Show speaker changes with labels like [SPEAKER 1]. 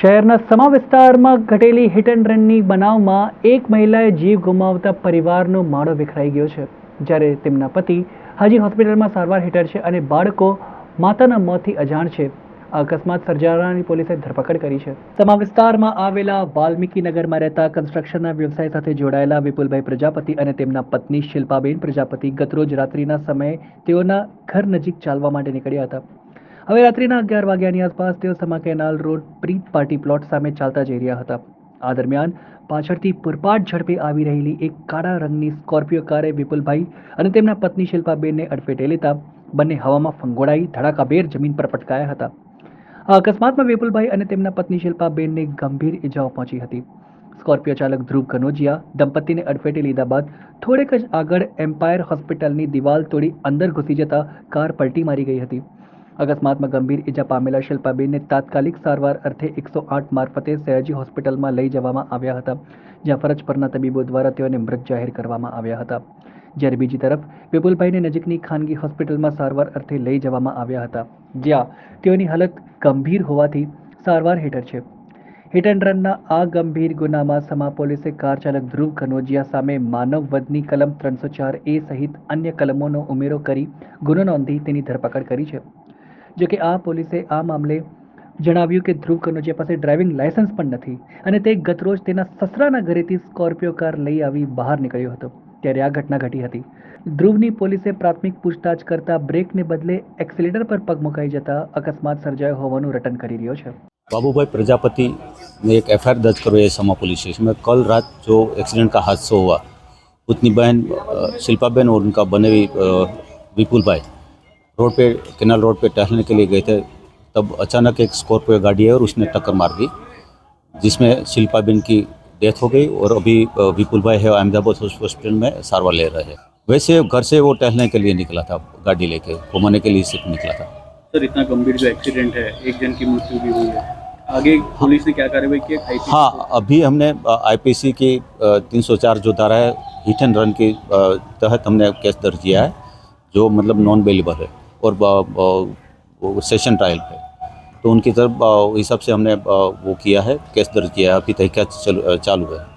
[SPEAKER 1] શહેરના સમા વિસ્તારમાં ઘટેલી hit and રનની બનાવમાં એક મહિલાએ જીવ ગુમાવતા પરિવારનો માળો વિખરાઈ ગયો છે. જ્યારે તેમના પતિ હાજી હોસ્પિટલમાં સારવાર હેઠળ છે અને બાળકો માતાના મોતથી અજાણ છે. અકસ્માત સર્જારાની પોલીસે ધરપકડ કરી છે. સમા વિસ્તારમાં આવેલા વાલ્મીકી નગરમાં રહેતા કન્સ્ટ્રક્શનના વ્યવસાય સાથે જોડાયેલા વિપુલભાઈ પ્રજાપતિ અને તેમના પત્ની શિલ્પાબેન પ્રજાપતિ ગતરોજ રાત્રિના સમયે તેઓના ઘર નજીક ચાલવા માટે નીકળ્યા હતા. હવે રાત્રિના અગિયાર વાગ્યાની આસપાસ તેઓ Sama canal road Preet party plot સામે ચાલતા જઈ રહ્યા હતા. આ દરમિયાન પાછળથી પૂરપાટ ઝડપે આવી રહેલી એક કાળા રંગની સ્કોર્પિયો કારે વિપુલભાઈ અને તેમના પત્ની શિલ્પાબેનને અડફેટે લેતા બંને હવામાં ફંગોળાઈ, ધડાકાભેર જમીન પર પટકાયા હતા. આ અકસ્માતમાં વિપુલભાઈ અને તેમના પત્ની શિલ્પાબેનને ગંભીર ઇજાઓ પહોંચી હતી. સ્કોર્પિયો ચાલક ધ્રુવ કનોજિયા દંપતીને અડફેટે લીધા બાદ થોડેક જ આગળ એમ્પાયર હોસ્પિટલની દિવાલ તોડી અંદર ઘૂસી જતા કાર પલટી મારી ગઈ હતી. અકસ્માતમાં ગંભીર ઇજા પામેલા શિલ્પાબેનને તાત્કાલિક સારવાર અર્થે એકસો આઠ મારફતે સયાજી હોસ્પિટલમાં લઈ જવામાં આવ્યા હતા, જ્યાં ફરજ પરના તબીબો દ્વારા તેઓને મૃત જાહેર કરવામાં આવ્યા હતા. જ્યારે બીજી તરફ, વિપુલભાઈને નજીકની ખાનગી હોસ્પિટલમાં સારવાર અર્થે લઈ જવામાં આવ્યા હતા, જ્યાં તેઓની હાલત ગંભીર હોવાથી સારવાર હેઠળ છે. હિટ એન્ડ રનના આ ગંભીર ગુનામાં સમા પોલીસે કાર ચાલક ધ્રુવ કનોજિયા સામે માનવ વધની કલમ ત્રણસો ચાર એ સહિત અન્ય કલમોનો ઉમેરો કરી ગુનો નોંધી તેની ધરપકડ કરી છે. જોકે આ પોલીસે આ મામલે જણાવ્યું કે ધ્રુવ કનોજિયા પાસે ડ્રાઇવિંગ લાયસન્સ પણ નથી અને તે ગતરોજ તેના સસરાના ઘરેથી સ્કોર્પિયો કાર લઈ આવી બહાર નીકળ્યો હતો ત્યારે આ ઘટના ઘટી હતી ધ્રુવની પોલીસે પ્રાથમિક પૂછતાછ કરતા બ્રેકને બદલે એક્સિલેટર પર પગ મુકાઈ જતા અકસ્માત સર્જાયો હોવાનું રટન કરી રહ્યો છે
[SPEAKER 2] बाबूभाई प्रजापति ने एक एफ दर्ज करवाई है समा पुलिस स्टेशन में कल रात जो एक्सीडेंट का हादसा हुआ उतनी बहन अ, शिल्पा बहन और उनका बने हुई अ, विपुल भाई रोड पे केनाल रोड पे टहलने के लिए गए थे तब अचानक एक स्कॉर्पियो गाड़ी है और उसने टक्कर मार दी जिसमें शिल्पा बहन की डेथ हो गई और अभी विपुल भाई है अहमदाबाद हॉस्पिटल में सारवा ले रहे हैं। वैसे घर से वो टहलने के लिए निकला था गाड़ी लेके घुमाने के लिए सिर्फ़ निकला था।
[SPEAKER 3] सर इतना गंभीर जो एक्सीडेंट है एक जन की मृत्यु भी हुई है आगे पुलिस ने क्या कार्रवाई की हाँ?
[SPEAKER 2] अभी हमने आईपीसी की तीन सौ चार जो धारा है हिट एंड रन के तहत हमने केस दर्ज किया है जो मतलब नॉन बेलेबल है। और ब- ब- वो सेशन ट्रायल पे तो उनकी तरफ अ, हिसाब से हमने अ, वो किया है केस दर्ज किया है अभी तहकीकात चल- चालू है